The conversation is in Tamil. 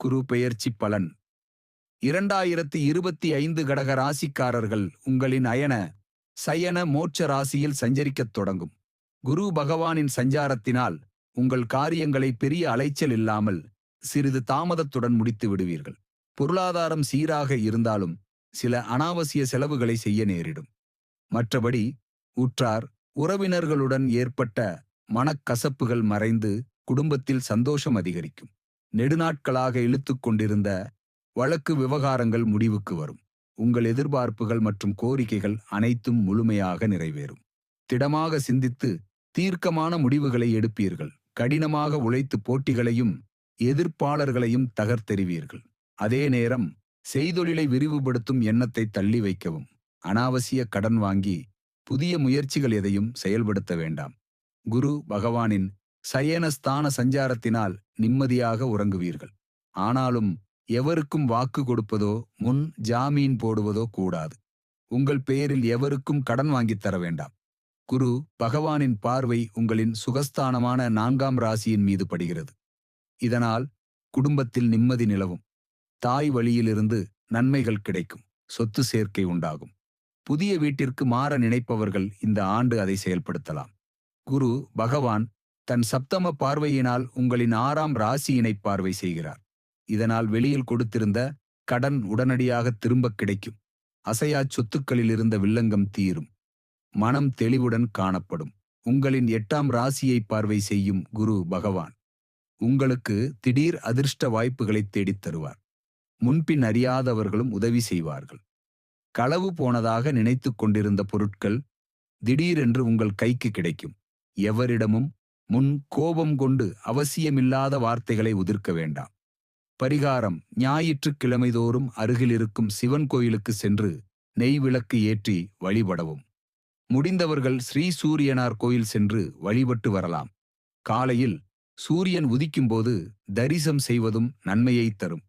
குரு பெயர்ச்சி பலன். இரண்டாயிரத்தி இருபத்தி ஐந்து கடக ராசிக்காரர்கள் உங்களின் அயன சயன மோட்ச ராசியில் சஞ்சரிக்கத் தொடங்கும். குரு பகவானின் சஞ்சாரத்தினால் உங்கள் காரியங்களை பெரிய அலைச்சல் இல்லாமல் சிறிது தாமதத்துடன் முடித்து விடுவீர்கள். பொருளாதாரம் சீராக இருந்தாலும் சில அனாவசிய செலவுகளை செய்ய நேரிடும். மற்றபடி உற்றார் உறவினர்களுடன் ஏற்பட்ட மனக்கசப்புகள் மறைந்து குடும்பத்தில் சந்தோஷம் அதிகரிக்கும். நெடுநாட்களாக இழுத்துக் கொண்டிருந்த வழக்கு விவகாரங்கள் முடிவுக்கு வரும். உங்கள் எதிர்பார்ப்புகள் மற்றும் கோரிக்கைகள் அனைத்தும் முழுமையாக நிறைவேறும். திடமாக சிந்தித்து தீர்க்கமான முடிவுகளை எடுப்பீர்கள். கடினமாக உழைத்து போட்டிகளையும் எதிர்ப்பாளர்களையும் தகர்த்தெறிவீர்கள். அதே நேரம் செய்தொழிலை விரிவுபடுத்தும் எண்ணத்தை தள்ளி வைக்கவும். அனாவசிய கடன் வாங்கி புதிய முயற்சிகள் எதையும் செயல்படுத்த வேண்டாம். குரு பகவானின் சயனஸ்தான சஞ்சாரத்தினால் நிம்மதியாக உறங்குவீர்கள். ஆனாலும் எவருக்கும் வாக்கு கொடுப்பதோ முன் ஜாமீன் போடுவதோ கூடாது. உங்கள் பெயரில் எவருக்கும் கடன் வாங்கித் தர வேண்டாம். குரு பகவானின் பார்வை உங்களின் சுகஸ்தானமான நான்காம் ராசியின் மீது படுகிறது. இதனால் குடும்பத்தில் நிம்மதி நிலவும். தாய் வழியிலிருந்து நன்மைகள் கிடைக்கும். சொத்து சேர்க்கை உண்டாகும். புதிய வீட்டிற்கு மாற நினைப்பவர்கள் இந்த ஆண்டு அதை செயல்படுத்தலாம். குரு பகவான் தன் சப்தம பார்வையினால் உங்களின் ஆறாம் ராசியினை பார்வை செய்கிறார். இதனால் வெளியில் கொடுத்திருந்த கடன் உடனடியாக திரும்பக் கிடைக்கும். அசையா சொத்துக்களில் இருந்த வில்லங்கம் தீரும். மனம் தெளிவுடன் காணப்படும். உங்களின் எட்டாம் ராசியை பார்வை செய்யும் குரு பகவான். உங்களுக்கு திடீர் அதிர்ஷ்ட வாய்ப்புகளை தேடித் தருவார். முன்பின் அறியாதவர்களும் உதவி செய்வார்கள். களவு போனதாக நினைத்துக் கொண்டிருந்த பொருட்கள் திடீரென்று உங்கள் கைக்கு கிடைக்கும். எவரிடமும் முன் கோபம் கொண்டு அவசியமில்லாத வார்த்தைகளை உதிர்க்க வேண்டாம். பரிகாரம் ஞாயிற்றுக்கிழமைதோறும் அருகிலிருக்கும் சிவன் கோயிலுக்கு சென்று நெய் விளக்கு ஏற்றி வழிபடவும். முடிந்தவர்கள் ஸ்ரீ சூரியனார் கோயில் சென்று வழிபட்டு வரலாம். காலையில் சூரியன் உதிக்கும்போது தரிசம் செய்வதும் நன்மையை தரும்.